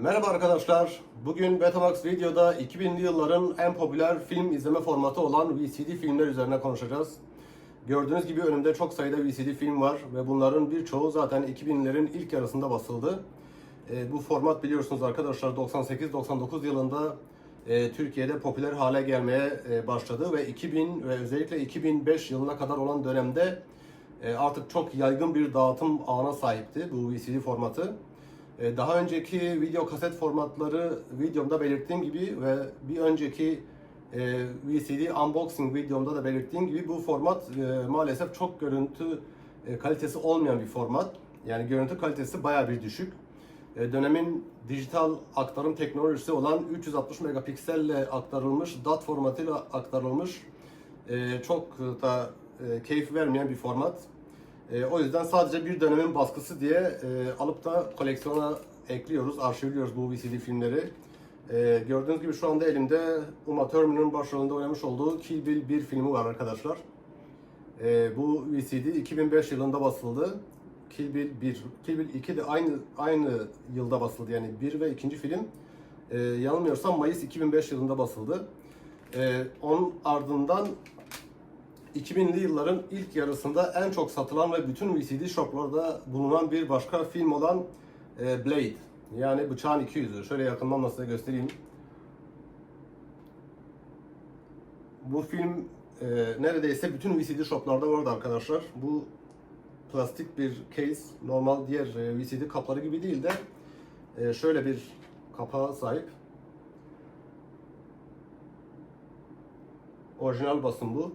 Merhaba arkadaşlar. Bugün Betamax Video'da 2000'li yılların en popüler film izleme formatı olan VCD filmler üzerine konuşacağız. Gördüğünüz gibi önümde çok sayıda VCD film var ve bunların birçoğu zaten 2000'lerin ilk yarısında basıldı. E, bu format biliyorsunuz arkadaşlar 98-99 yılında e, Türkiye'de popüler hale gelmeye e, başladı ve 2000 ve özellikle 2005 yılına kadar olan dönemde e, artık çok yaygın bir dağıtım ağına sahipti bu VCD formatı. E, Daha önceki video kaset formatları videomda belirttiğim gibi ve bir önceki e, VCD unboxing videomda da belirttiğim gibi bu format e, maalesef çok görüntü kalitesi olmayan bir format. Yani görüntü kalitesi bayağı bir düşük. Dönemin dijital aktarım teknolojisi olan 360 megapikselle aktarılmış, DAT formatıyla aktarılmış çok da keyif vermeyen bir format. E, o yüzden sadece bir dönemin baskısı diye e, alıp da koleksiyona ekliyoruz, arşivliyoruz bu VCD filmleri. E, gördüğünüz gibi şu anda elimde Uma Thurman'ın başrolünde oynamış olduğu Kill Bill 1 filmi var arkadaşlar. E, bu VCD 2005 yılında basıldı. Kill Bill 1, Kill Bill 2 de aynı aynı yılda basıldı yani 1 ve 2. film. E, yanılmıyorsam Mayıs 2005 yılında basıldı. E, onun ardından 2000'li yılların ilk yarısında en çok satılan ve bütün VCD shoplarda bulunan bir başka film olan e, Blade. Yani Bıçağın 200'ü. Şöyle yakından da size göstereyim. Bu film e, neredeyse bütün VCD shoplarda vardı arkadaşlar. Bu plastik bir case. Normal diğer e, VCD kapları gibi değil de e, şöyle bir kapağa sahip. Orijinal basım bu.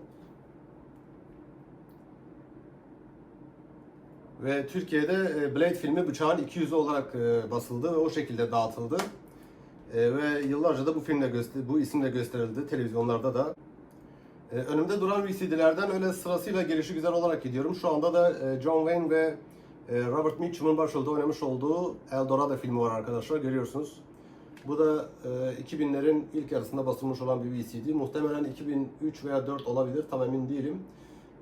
Ve Türkiye'de e, Blade filmi Bıçağın 200'ü olarak e, basıldı ve o şekilde dağıtıldı. E, Ve yıllarca da bu filmle bu isimle gösterildi televizyonlarda da. Önümde duran VCD'lerden öyle sırasıyla gelişi güzel olarak gidiyorum. Şu anda da John Wayne ve Robert Mitchum'un başrolde oynamış olduğu El Dorado filmi var arkadaşlar görüyorsunuz. Bu da e, 2000'lerin ilk yarısında basılmış olan bir VCD. Muhtemelen 2003 veya 4 olabilir tam emin değilim.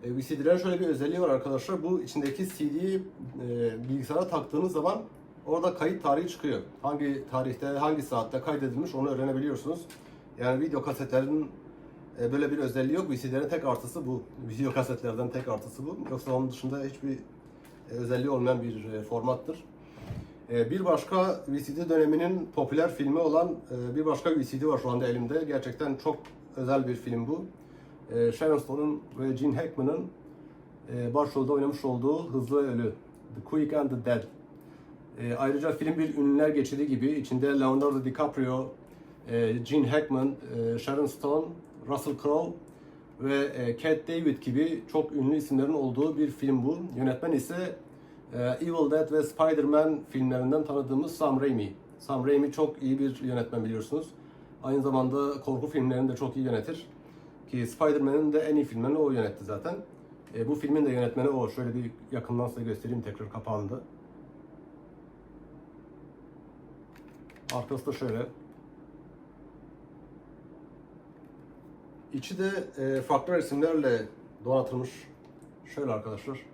E, VCD'lerin şöyle bir özelliği var arkadaşlar. Bu içindeki CD'yi e, bilgisayara taktığınız zaman orada kayıt tarihi çıkıyor. Hangi tarihte, hangi saatte kaydedilmiş onu öğrenebiliyorsunuz. Yani video kasetlerin e, böyle bir özelliği yok. VCD'lerin tek artısı bu. Video kasetlerden tek artısı bu. Yoksa onun dışında hiçbir e, özelliği olmayan bir e, formattır. E, Bir başka VCD döneminin popüler filmi olan e, bir başka VCD var şu anda elimde. Gerçekten çok özel bir film bu. E, Sharon Stone'un ve Gene Hackman'ın e, başrolde oynamış olduğu Hızlı ve Ölü. The Quick and the Dead. E, ayrıca film bir ünlüler geçidi gibi içinde Leonardo DiCaprio, e, Gene Hackman, e, Sharon Stone, Russell Crowe ve e, Cat David gibi çok ünlü isimlerin olduğu bir film bu. Yönetmen ise Evil Dead ve Spider-Man filmlerinden tanıdığımız Sam Raimi. Sam Raimi çok iyi bir yönetmen biliyorsunuz. Aynı zamanda korku filmlerini de çok iyi yönetir. Ki Spider-Man'in de en iyi filmlerini o yönetti zaten. E, bu filmin de yönetmeni o. Şöyle bir yakından size göstereyim tekrar kapağında. Arkası da şöyle. İçi de e, farklı resimlerle donatılmış. Şöyle arkadaşlar.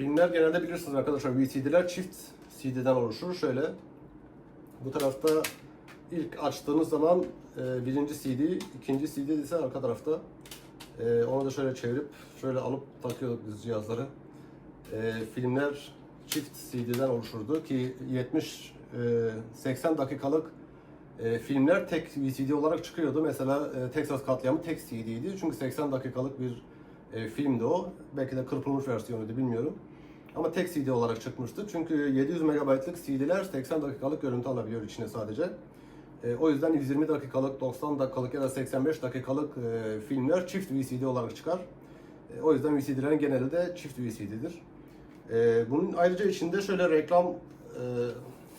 Filmler genelde bilirsiniz arkadaşlar VCD'ler çift CD'den oluşur. Şöyle bu tarafta ilk açtığınız zaman e, birinci CD, ikinci CD ise arka tarafta. E, onu da şöyle çevirip şöyle alıp takıyorduk biz cihazları. E, filmler çift CD'den oluşurdu ki 70 e, 80 dakikalık e, filmler tek VCD olarak çıkıyordu. Mesela e, Texas Katliamı tek CD'ydi. Çünkü 80 dakikalık bir e, filmdi o. Belki de kırpılmış versiyonuydu bilmiyorum. Ama tek CD olarak çıkmıştı. Çünkü 700 MB'lık CD'ler 80 dakikalık görüntü alabiliyor içine sadece. E, o yüzden 120 dakikalık, 90 dakikalık ya da 85 dakikalık e, filmler çift VCD olarak çıkar. E, o yüzden VCD'lerin geneli de çift VCD'dir. E, bunun ayrıca içinde şöyle reklam e,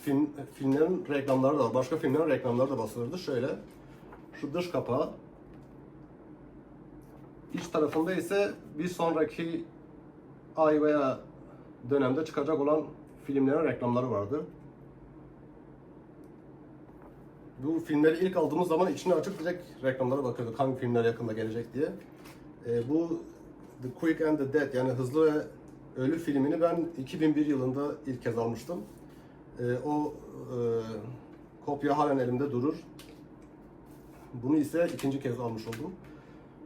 film filmlerin reklamları da var. Başka filmlerin reklamları da basılırdı. Şöyle şu dış kapağı İç tarafında ise bir sonraki ay veya dönemde çıkacak olan filmlerin reklamları vardı. Bu filmleri ilk aldığımız zaman içini açıp direkt reklamlara bakıyorduk hangi filmler yakında gelecek diye. E, bu The Quick and the Dead yani Hızlı ve Ölü filmini ben 2001 yılında ilk kez almıştım. E, o e, kopya halen elimde durur. Bunu ise ikinci kez almış oldum.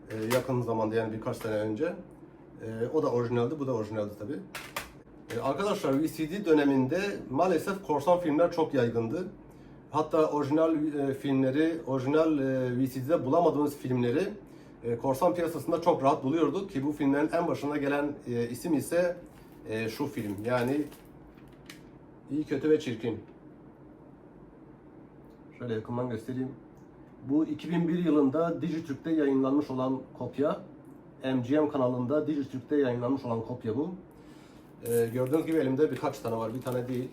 E, yakın zamanda yani birkaç sene önce. E, o da orijinaldi, bu da orijinaldi tabii. E, Arkadaşlar VCD döneminde maalesef korsan filmler çok yaygındı. Hatta orijinal e, filmleri, orijinal e, VCD'de bulamadığımız filmleri korsan piyasasında çok rahat buluyorduk ki bu filmlerin en başına gelen isim ise şu film. Yani İyi, Kötü ve Çirkin. Şöyle yakından göstereyim. Bu 2001 yılında Dijitürk'te yayınlanmış olan kopya. MGM kanalında Dijitürk'te yayınlanmış olan kopya bu. Ee, gördüğünüz gibi elimde birkaç tane var. Bir tane değil.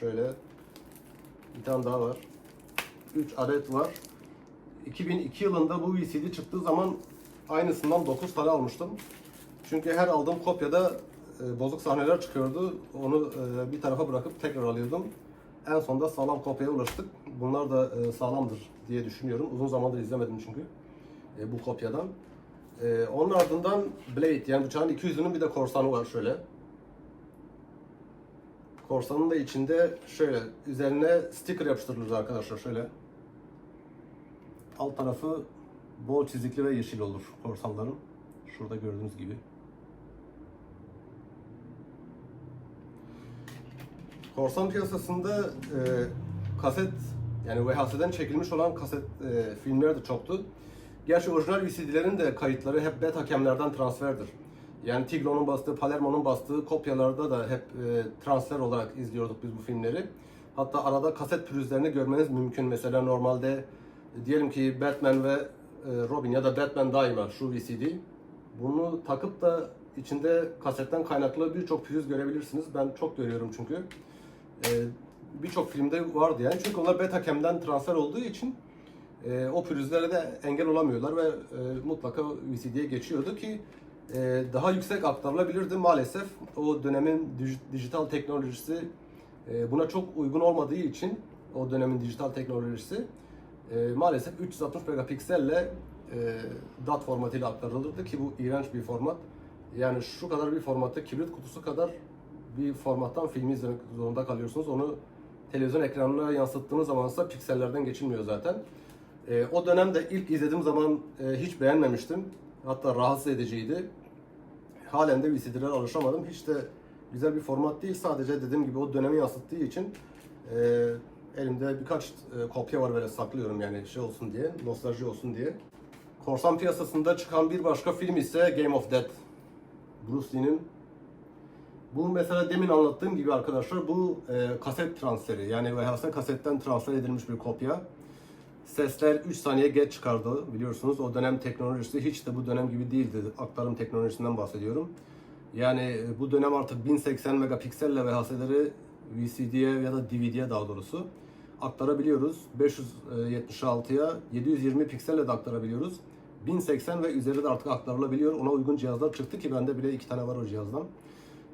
Şöyle. Bir tane daha var. 3 adet var. 2002 yılında bu VCD çıktığı zaman aynısından 9 tane almıştım. Çünkü her aldığım kopyada e, bozuk sahneler çıkıyordu. Onu e, bir tarafa bırakıp tekrar alıyordum. En sonunda sağlam kopyaya ulaştık. Bunlar da e, sağlamdır diye düşünüyorum. Uzun zamandır izlemedim çünkü e, bu kopyadan. E, onun ardından Blade yani bıçağın iki yüzünün bir de korsanı var şöyle. Korsanın da içinde şöyle üzerine sticker yapıştırılır arkadaşlar şöyle. Alt tarafı bol çizikli ve yeşil olur korsanların. Şurada gördüğünüz gibi. Korsan piyasasında e, kaset yani VHS'den çekilmiş olan kaset e, filmler de çoktu. Gerçi orijinal VCD'lerin de kayıtları hep beta hakemlerden transferdir. Yani Tigron'un bastığı, Palermo'nun bastığı kopyalarda da hep e, transfer olarak izliyorduk biz bu filmleri. Hatta arada kaset pürüzlerini görmeniz mümkün. Mesela normalde e, diyelim ki Batman ve e, Robin ya da Batman daima şu VCD. Bunu takıp da içinde kasetten kaynaklı birçok pürüz görebilirsiniz. Ben çok görüyorum çünkü. E, birçok filmde vardı yani. Çünkü onlar beta hakemden transfer olduğu için o pürüzlere de engel olamıyorlar ve mutlaka VCD'ye geçiyordu ki e, daha yüksek aktarılabilirdi. Maalesef o dönemin dij- dijital teknolojisi e, buna çok uygun olmadığı için o dönemin dijital teknolojisi e, maalesef 360 megapikselle e, DAT formatıyla aktarılırdı ki bu iğrenç bir format. Yani şu kadar bir formatta kibrit kutusu kadar bir formattan filmi izlemek zorunda kalıyorsunuz. Onu televizyon ekranına yansıttığınız zaman ise piksellerden geçilmiyor zaten. E, o dönemde ilk izlediğim zaman e, hiç beğenmemiştim. Hatta rahatsız ediciydi. Halen de VCD'lere alışamadım. Hiç de güzel bir format değil. Sadece dediğim gibi o dönemi yansıttığı için e, elimde birkaç e, kopya var böyle saklıyorum yani şey olsun diye, nostalji olsun diye. Korsan piyasasında çıkan bir başka film ise Game of Death. Bruce Lee'nin bu mesela demin anlattığım gibi arkadaşlar bu e, kaset transferi yani VHS kasetten transfer edilmiş bir kopya. Sesler 3 saniye geç çıkardı biliyorsunuz. O dönem teknolojisi hiç de bu dönem gibi değildi. Aktarım teknolojisinden bahsediyorum. Yani bu dönem artık 1080 megapikselle VHS'leri VCD'ye ya da DVD'ye daha doğrusu aktarabiliyoruz. 576'ya 720 pikselle de aktarabiliyoruz. 1080 ve üzeri de artık aktarılabiliyor. Ona uygun cihazlar çıktı ki bende bile iki tane var o cihazdan.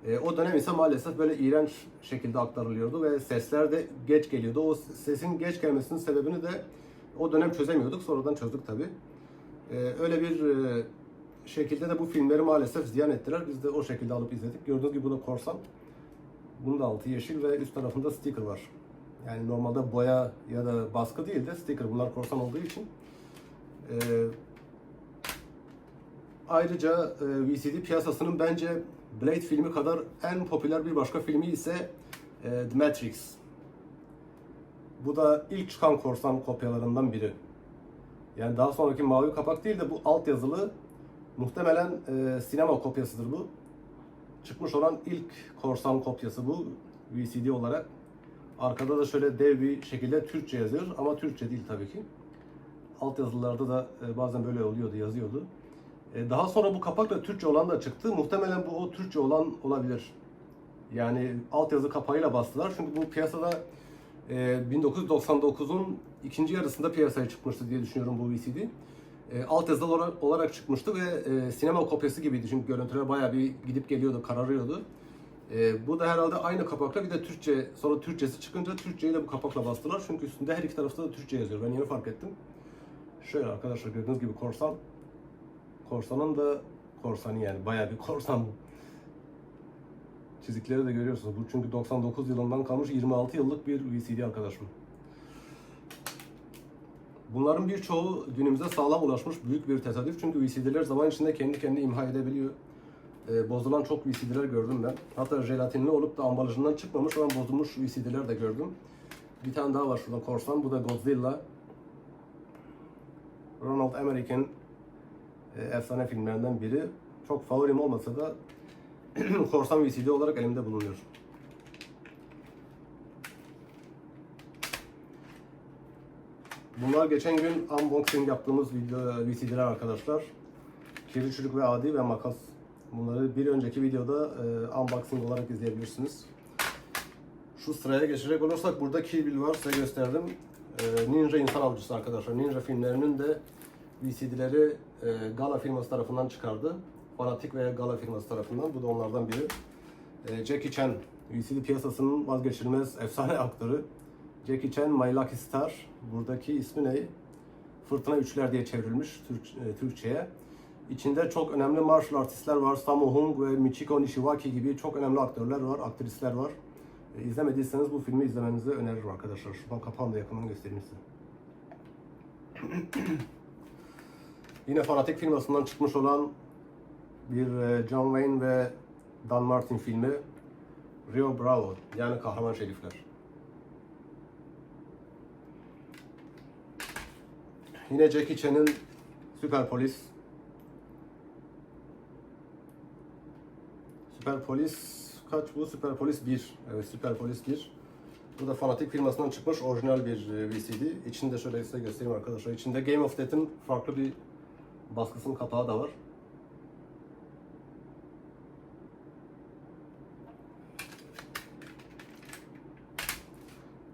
E, o dönem ise maalesef böyle iğrenç şekilde aktarılıyordu ve sesler de geç geliyordu. O sesin geç gelmesinin sebebini de o dönem çözemiyorduk. Sonradan çözdük tabi. öyle bir e, şekilde de bu filmleri maalesef ziyan ettiler. Biz de o şekilde alıp izledik. Gördüğünüz gibi bu da korsan. Bunun da altı yeşil ve üst tarafında sticker var. Yani normalde boya ya da baskı değil de sticker. Bunlar korsan olduğu için. E, ayrıca e, VCD piyasasının bence Blade filmi kadar en popüler bir başka filmi ise e, The Matrix. Bu da ilk çıkan korsan kopyalarından biri. Yani daha sonraki mavi kapak değil de bu alt yazılı muhtemelen e, sinema kopyasıdır bu. Çıkmış olan ilk korsan kopyası bu VCD olarak. Arkada da şöyle dev bir şekilde Türkçe yazıyor ama Türkçe değil tabii ki. Alt yazılarda da e, bazen böyle oluyordu, yazıyordu. E, Daha sonra bu kapakla Türkçe olan da çıktı. Muhtemelen bu o Türkçe olan olabilir. Yani altyazı kapağıyla bastılar. Çünkü bu piyasada e, 1999'un ikinci yarısında piyasaya çıkmıştı diye düşünüyorum bu VCD. E, altyazılı olarak, olarak çıkmıştı ve e, sinema kopyası gibiydi. Çünkü görüntüler bayağı bir gidip geliyordu, kararıyordu. E, bu da herhalde aynı kapakla bir de Türkçe, sonra Türkçesi çıkınca Türkçeyi de bu kapakla bastılar. Çünkü üstünde her iki tarafta da Türkçe yazıyor. Ben yeni fark ettim. Şöyle arkadaşlar gördüğünüz gibi korsan korsanın da korsanı yani bayağı bir korsan bu. Çizikleri de görüyorsunuz. Bu çünkü 99 yılından kalmış 26 yıllık bir VCD arkadaşım. Bunların birçoğu günümüze sağlam ulaşmış büyük bir tesadüf. Çünkü VCD'ler zaman içinde kendi kendini imha edebiliyor. Ee, bozulan çok VCD'ler gördüm ben. Hatta jelatinli olup da ambalajından çıkmamış olan bozulmuş VCD'ler de gördüm. Bir tane daha var şurada korsan. Bu da Godzilla. Ronald Emmerich'in e, efsane filmlerinden biri. Çok favorim olmasa da korsan VCD olarak elimde bulunuyor. Bunlar geçen gün unboxing yaptığımız VCD'ler arkadaşlar. Kirli çürük ve adi ve makas. Bunları bir önceki videoda e, unboxing olarak izleyebilirsiniz. Şu sıraya geçecek olursak burada Kill Bill var size gösterdim. E, Ninja İnsan Avcısı arkadaşlar. Ninja filmlerinin de VCD'leri e, Gala firması tarafından çıkardı. Fanatic ve Gala firması tarafından. Bu da onlardan biri. E, Jackie Chan, VCD piyasasının vazgeçilmez efsane aktörü. Jackie Chan, My Lucky Star. Buradaki ismi ne? Fırtına Üçler diye çevrilmiş Türk, e, Türkçe'ye. İçinde çok önemli martial artistler var. Sammo Hung ve Michiko Nishiwaki gibi çok önemli aktörler var, aktrisler var. E, İzlemediyseniz bu filmi izlemenizi öneririm arkadaşlar. Şuradan kapağını da yakından göstereyim. Yine Fanatic firmasından çıkmış olan bir e, John Wayne ve Dan Martin filmi Rio Bravo yani Kahraman Şerifler. Yine Jackie Chan'ın Süper Polis. Süper Polis kaç bu? Süper Polis 1. Evet Süper Polis 1. Bu da Fanatic firmasından çıkmış orijinal bir e, VCD. İçinde şöyle size göstereyim arkadaşlar. İçinde Game of Death'in farklı bir baskısının kapağı da var.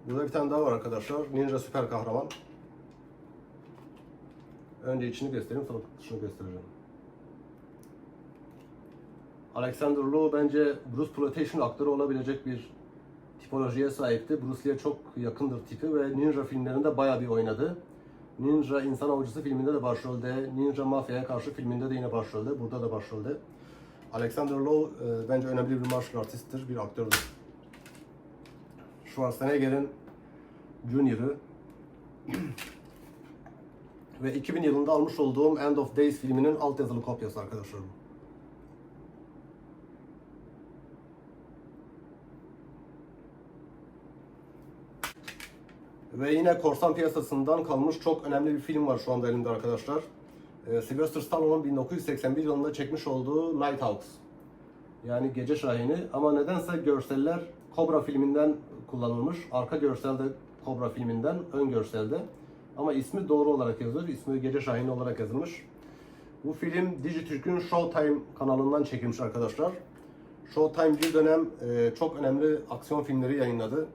Burada bir tane daha var arkadaşlar. Ninja Süper Kahraman. Önce içini göstereyim sonra dışını göstereceğim. Alexander Lowe bence Bruce Plantation aktörü olabilecek bir tipolojiye sahipti. Bruce Lee'ye çok yakındır tipi ve Ninja filmlerinde bayağı bir oynadı. Ninja İnsan Avcısı filminde de başrolde, Ninja Mafya'ya karşı filminde de yine başrolde, burada da başrolde. Alexander Lowe e, bence önemli bir martial artisttir, bir aktördür. Schwarzenegger'in Junior'ı ve 2000 yılında almış olduğum End of Days filminin alt yazılı kopyası arkadaşlar bu. Ve yine korsan piyasasından kalmış çok önemli bir film var şu anda elimde arkadaşlar. Ee, Sylvester Stallone'un 1981 yılında çekmiş olduğu Nighthawks. Yani Gece Şahini ama nedense görseller Cobra filminden kullanılmış. Arka görselde Cobra filminden, ön görselde. Ama ismi doğru olarak yazılır. İsmi Gece Şahini olarak yazılmış. Bu film Dijitürk'ün Showtime kanalından çekilmiş arkadaşlar. Showtime bir dönem e, çok önemli aksiyon filmleri yayınladı.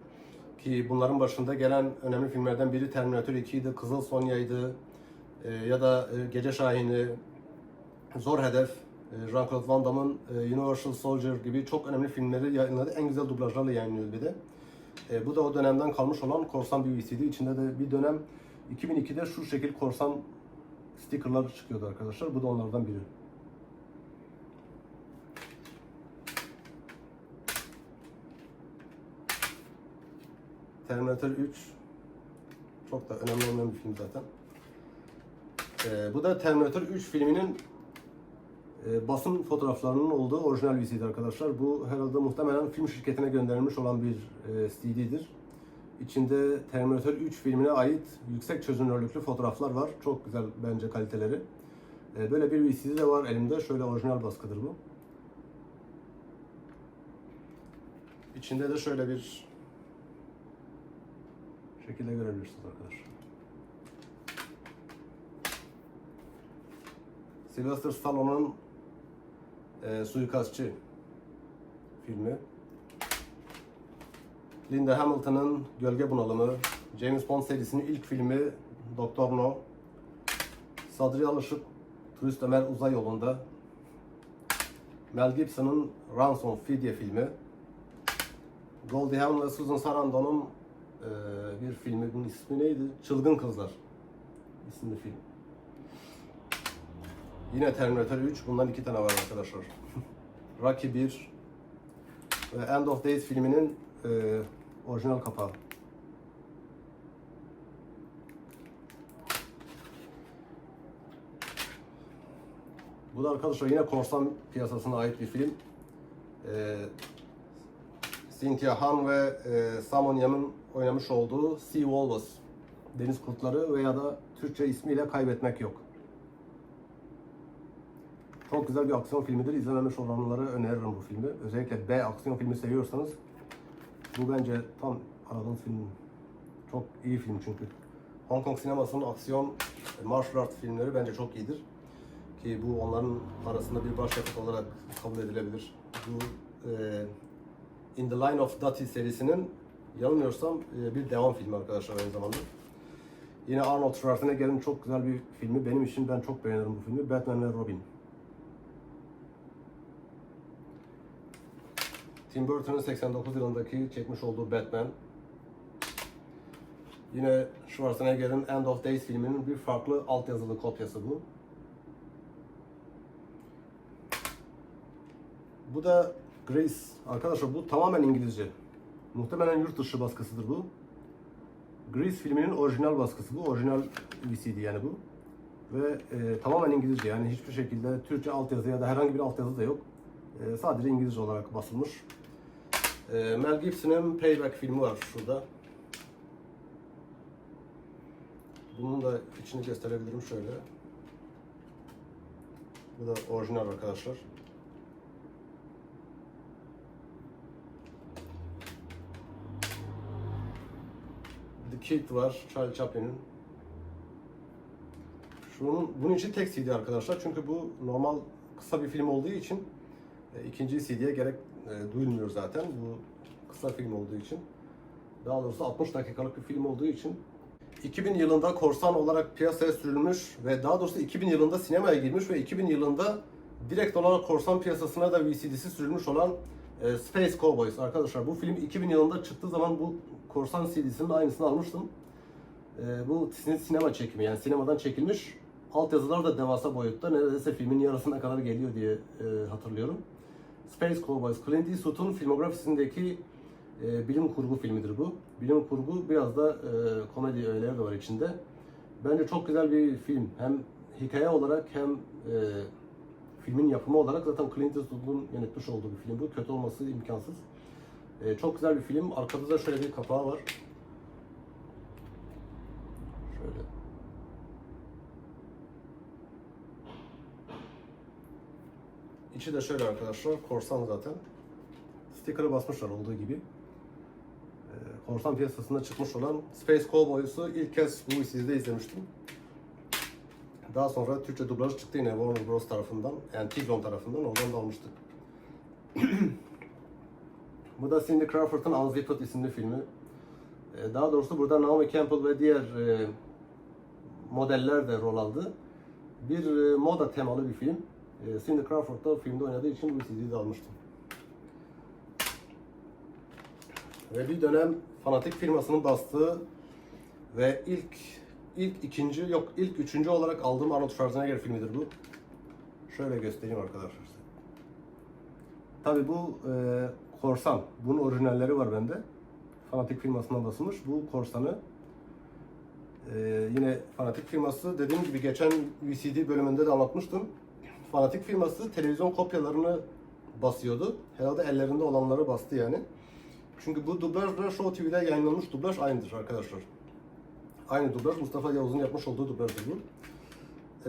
Ki bunların başında gelen önemli filmlerden biri Terminator 2'ydi, Kızıl Sonya'ydı e, ya da e, Gece Şahini, Zor Hedef, e, Jean-Claude Van Damme'ın e, Universal Soldier gibi çok önemli filmleri yayınladı. En güzel dublajlarla yayınlıyor bir de. E, bu da o dönemden kalmış olan korsan bir VCD. İçinde de bir dönem 2002'de şu şekil korsan stickerlar çıkıyordu arkadaşlar. Bu da onlardan biri. Terminator 3 çok da önemli olmayan bir film zaten. Ee, bu da Terminator 3 filminin e, basın fotoğraflarının olduğu orijinal VCD arkadaşlar. Bu herhalde muhtemelen film şirketine gönderilmiş olan bir e, CD'dir. İçinde Terminator 3 filmine ait yüksek çözünürlüklü fotoğraflar var. Çok güzel bence kaliteleri. E, böyle bir VCD de var elimde. Şöyle orijinal baskıdır bu. İçinde de şöyle bir şekilde görebilirsiniz arkadaşlar. Sylvester Stallone'un e, Suikastçı filmi. Linda Hamilton'ın Gölge Bunalımı, James Bond serisinin ilk filmi Doktor No, Sadri Alışık Turist Ömer Uzay Yolu'nda, Mel Gibson'ın Ransom Fidye filmi, Goldie Hawn ve Susan Sarandon'un e, bir filmi, bunun ismi neydi? Çılgın Kızlar isimli film. Yine Terminator 3. Bundan iki tane var arkadaşlar. Rocky 1 ve End of Days filminin e, orijinal kapağı. Bu da arkadaşlar yine korsan piyasasına ait bir film. E, Cynthia Han ve e, Samon Yam'ın oynamış olduğu Sea Walrus, Deniz Kurtları veya da Türkçe ismiyle Kaybetmek Yok. Çok güzel bir aksiyon filmidir. İzlememiş olanlara öneririm bu filmi. Özellikle B aksiyon filmi seviyorsanız bu bence tam aradığınız film. Çok iyi film çünkü. Hong Kong sinemasının aksiyon, e, martial art filmleri bence çok iyidir. Ki bu onların arasında bir başyapıt olarak kabul edilebilir. Bu e, In the Line of Duty serisinin yanılmıyorsam e, bir devam filmi arkadaşlar aynı zamanda. Yine Arnold Schwarzenegger'in çok güzel bir filmi. Benim için ben çok beğenirim bu filmi. Batman ve Robin. Tim Burton'ın 89 yılındaki çekmiş olduğu Batman. Yine Schwarzenegger'in End of Days filminin bir farklı altyazılı kopyası bu. Bu da Grace. Arkadaşlar bu tamamen İngilizce. Muhtemelen yurt dışı baskısıdır bu. Grease filminin orijinal baskısı bu. Orijinal VCD yani bu. Ve e, tamamen İngilizce yani hiçbir şekilde Türkçe altyazı ya da herhangi bir altyazı da yok. E, sadece İngilizce olarak basılmış. E, Mel Gibson'ın Payback filmi var şurada. Bunun da içini gösterebilirim şöyle. Bu da orijinal arkadaşlar. The Kid var, Charlie Chaplin'in. Şunun, bunun için tek CD arkadaşlar çünkü bu normal kısa bir film olduğu için e, ikinci CD'ye gerek e, duyulmuyor zaten. Bu kısa film olduğu için. Daha doğrusu 60 dakikalık bir film olduğu için 2000 yılında korsan olarak piyasaya sürülmüş ve daha doğrusu 2000 yılında sinemaya girmiş ve 2000 yılında direkt olarak korsan piyasasına da VCD'si sürülmüş olan e, Space Cowboys arkadaşlar. Bu film 2000 yılında çıktığı zaman bu korsan CD'sinin aynısını almıştım. E, bu sin- sinema çekimi yani sinemadan çekilmiş. Altyazılar da devasa boyutta. Neredeyse filmin yarısına kadar geliyor diye e, hatırlıyorum. Space Cowboys, Clint Eastwood'un filmografisindeki e, bilim kurgu filmidir bu. Bilim kurgu biraz da e, komedi öğeleri de var içinde. Bence çok güzel bir film. Hem hikaye olarak hem e, filmin yapımı olarak zaten Clint Eastwood'un yönetmiş olduğu bir film bu. Kötü olması imkansız. E, çok güzel bir film. Arkada da şöyle bir kapağı var. İçi de şöyle arkadaşlar. Korsan zaten. Sticker'ı basmışlar olduğu gibi. Ee, korsan piyasasında çıkmış olan Space Cowboys'u ilk kez bu VCD'de izlemiştim. Daha sonra Türkçe dublaj çıktı yine Warner Bros tarafından, yani Tiglon tarafından, oradan da almıştık. bu da Cindy Crawford'ın Unzipped isimli filmi. Ee, Daha doğrusu burada Naomi Campbell ve diğer e, modeller de rol aldı. Bir e, moda temalı bir film. E, Cindy Crawford da filmde oynadığı için bu CD'yi de almıştım. Ve bir dönem Fanatik firmasının bastığı ve ilk ilk ikinci yok ilk üçüncü olarak aldığım Arnold Schwarzenegger filmidir bu. Şöyle göstereyim arkadaşlar. Tabii bu e, korsan. Bunun orijinalleri var bende. Fanatik firmasından basılmış. Bu korsanı e, yine Fanatik firması dediğim gibi geçen VCD bölümünde de anlatmıştım. Fanatik firması televizyon kopyalarını basıyordu. Herhalde ellerinde olanları bastı yani. Çünkü bu dublajla Show TV'de yayınlanmış dublaj aynıdır arkadaşlar. Aynı dublaj Mustafa Yavuz'un yapmış olduğu dublajdır bu.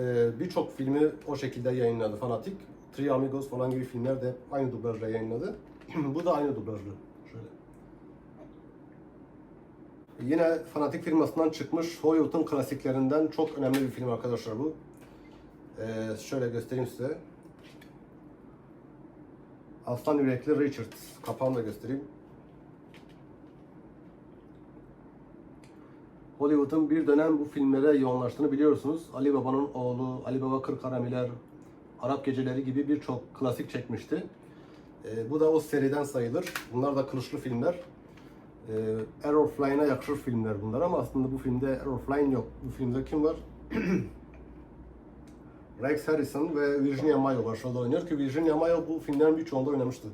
Ee, Birçok filmi o şekilde yayınladı Fanatik. Three Amigos falan gibi filmler de aynı dublajla yayınladı. bu da aynı dublajlı. Şöyle. Yine Fanatik firmasından çıkmış Hollywood'un klasiklerinden çok önemli bir film arkadaşlar bu. Ee, şöyle göstereyim size. Aslan Yürekli Richard. Kapağını da göstereyim. Hollywood'un bir dönem bu filmlere yoğunlaştığını biliyorsunuz. Ali Baba'nın oğlu, Ali Baba Kırk Haramiler, Arap Geceleri gibi birçok klasik çekmişti. Ee, bu da o seriden sayılır. Bunlar da kılıçlı filmler. Ee, Errol Flynn'a yakışır filmler bunlar ama aslında bu filmde Errol Flynn yok. Bu filmde kim var? Rex Harrison ve Virginia Mayo başrolde oynuyor ki Virginia Mayo bu filmlerin birçoğunda oynamıştı.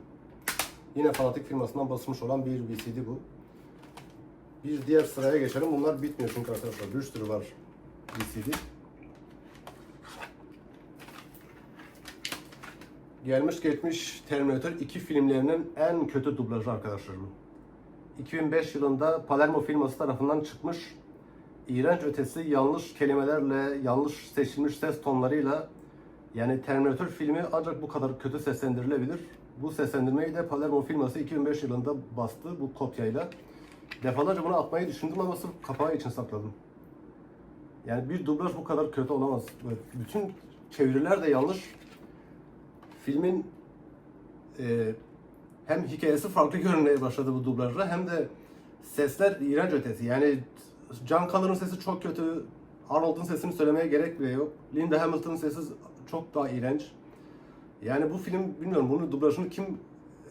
Yine Fanatik firmasından basılmış olan bir VCD bu. Bir diğer sıraya geçelim. Bunlar bitmiyor çünkü arkadaşlar. Bir sürü var VCD. Gelmiş geçmiş Terminator 2 filmlerinin en kötü dublajı arkadaşlar bu. 2005 yılında Palermo firması tarafından çıkmış iğrenç ötesi yanlış kelimelerle, yanlış seçilmiş ses tonlarıyla yani Terminator filmi ancak bu kadar kötü seslendirilebilir. Bu seslendirmeyi de Palermo firması 2005 yılında bastı bu kopyayla. Defalarca bunu atmayı düşündüm ama sırf kapağı için sakladım. Yani bir dublaj bu kadar kötü olamaz. Bütün çeviriler de yanlış. Filmin e, hem hikayesi farklı görünmeye başladı bu dublajla hem de sesler iğrenç ötesi. Yani John Connor'ın sesi çok kötü. Arnold'un sesini söylemeye gerek bile yok. Linda Hamilton'ın sesi çok daha iğrenç. Yani bu film bilmiyorum bunu dublajını kim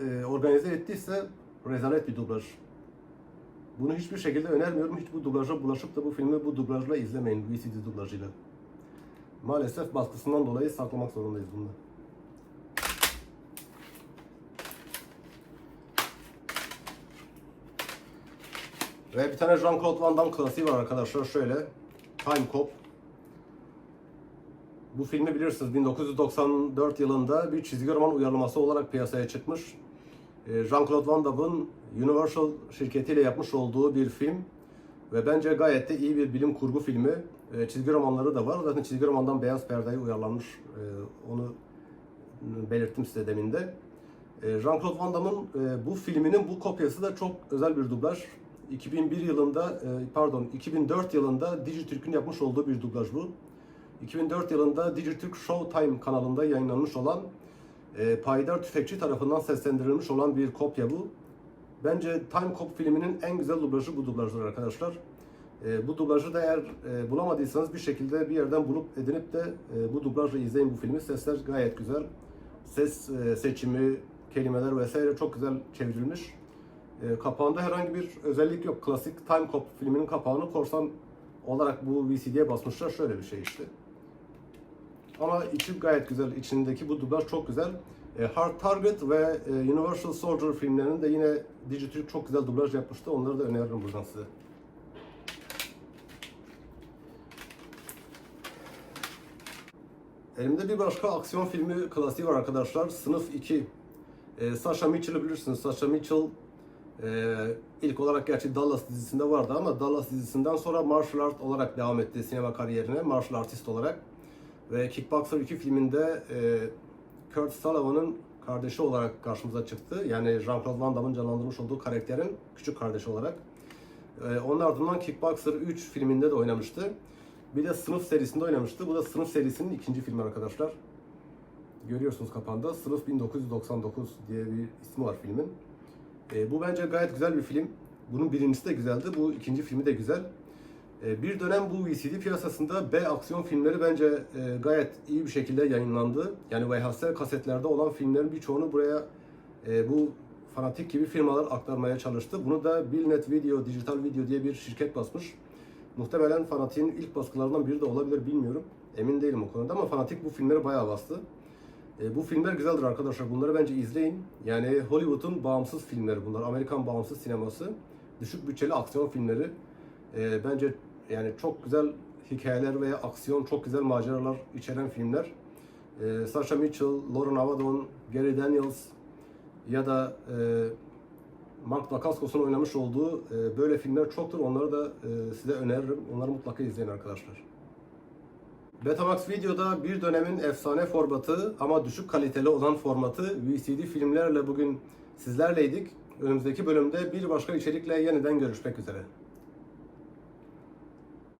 e, organize ettiyse rezalet bir dublaj. Bunu hiçbir şekilde önermiyorum. Hiç bu dublaja bulaşıp da bu filmi bu dublajla izlemeyin. VCD dublajıyla. Maalesef baskısından dolayı saklamak zorundayız bunu. Ve bir tane Jean-Claude Van Damme klasiği var arkadaşlar şöyle. Time Cop. Bu filmi bilirsiniz 1994 yılında bir çizgi roman uyarlaması olarak piyasaya çıkmış. Ee, Jean-Claude Van Damme'ın Universal şirketiyle yapmış olduğu bir film. Ve bence gayet de iyi bir bilim kurgu filmi. Ee, Çizgi romanları da var. Zaten çizgi romandan Beyaz Perde'ye uyarlanmış. Ee, Onu belirttim size demin de. Ee, Jean-Claude Van Damme'ın e, bu filminin bu kopyası da çok özel bir dublaj. 2001 yılında, e, pardon 2004 yılında Dijitürk'ün yapmış olduğu bir dublaj bu. 2004 yılında Dijitürk Showtime kanalında yayınlanmış olan e, Payidar Tüfekçi tarafından seslendirilmiş olan bir kopya bu. Bence Time Cop filminin en güzel dublajı bu dublajdır arkadaşlar. E, bu dublajı da eğer e, bulamadıysanız bir şekilde bir yerden bulup edinip de e, bu dublajla izleyin bu filmi. Sesler gayet güzel. Ses e, seçimi, kelimeler vesaire çok güzel çevrilmiş. E, kapağında herhangi bir özellik yok. Klasik Time Cop filminin kapağını korsan olarak bu VCD'ye basmışlar. Şöyle bir şey işte. Ama içi gayet güzel. İçindeki bu dublaj çok güzel. E, Hard Target ve e, Universal Soldier filmlerinin de yine Digiturk çok güzel dublaj yapmıştı. Onları da öneririm buradan size. Elimde bir başka aksiyon filmi klasiği var arkadaşlar. Sınıf 2. E, Sasha Mitchell'ı bilirsiniz. Sasha Mitchell e, ilk olarak gerçi Dallas dizisinde vardı ama Dallas dizisinden sonra martial art olarak devam etti sinema kariyerine. Martial artist olarak. Ve Kickboxer 2 filminde e, Kurt Sullivan'ın kardeşi olarak karşımıza çıktı. Yani Jean-Claude Van Damme'ın canlandırmış olduğu karakterin küçük kardeşi olarak. E, onun ardından Kickboxer 3 filminde de oynamıştı. Bir de Sınıf serisinde oynamıştı. Bu da Sınıf serisinin ikinci filmi arkadaşlar. Görüyorsunuz kapağında. Sınıf 1999 diye bir ismi var filmin. E, bu bence gayet güzel bir film. Bunun birincisi de güzeldi. Bu ikinci filmi de güzel. E, bir dönem bu VCD piyasasında B aksiyon filmleri bence e, gayet iyi bir şekilde yayınlandı. Yani VHS kasetlerde olan filmlerin birçoğunu buraya e, bu fanatik gibi firmalar aktarmaya çalıştı. Bunu da Billnet Video, Digital Video diye bir şirket basmış. Muhtemelen Fanatik'in ilk baskılarından biri de olabilir bilmiyorum. Emin değilim o konuda ama Fanatik bu filmleri bayağı bastı. E, bu filmler güzeldir arkadaşlar. Bunları bence izleyin. Yani Hollywood'un bağımsız filmleri bunlar. Amerikan bağımsız sineması. Düşük bütçeli aksiyon filmleri. E, bence yani çok güzel hikayeler veya aksiyon, çok güzel maceralar içeren filmler. E, Sasha Mitchell, Lauren Avadon, Gary Daniels ya da e, Mark Dacascos'un oynamış olduğu e, böyle filmler çoktur. Onları da e, size öneririm. Onları mutlaka izleyin arkadaşlar. Betamax videoda bir dönemin efsane formatı ama düşük kaliteli olan formatı VCD filmlerle bugün sizlerleydik. Önümüzdeki bölümde bir başka içerikle yeniden görüşmek üzere.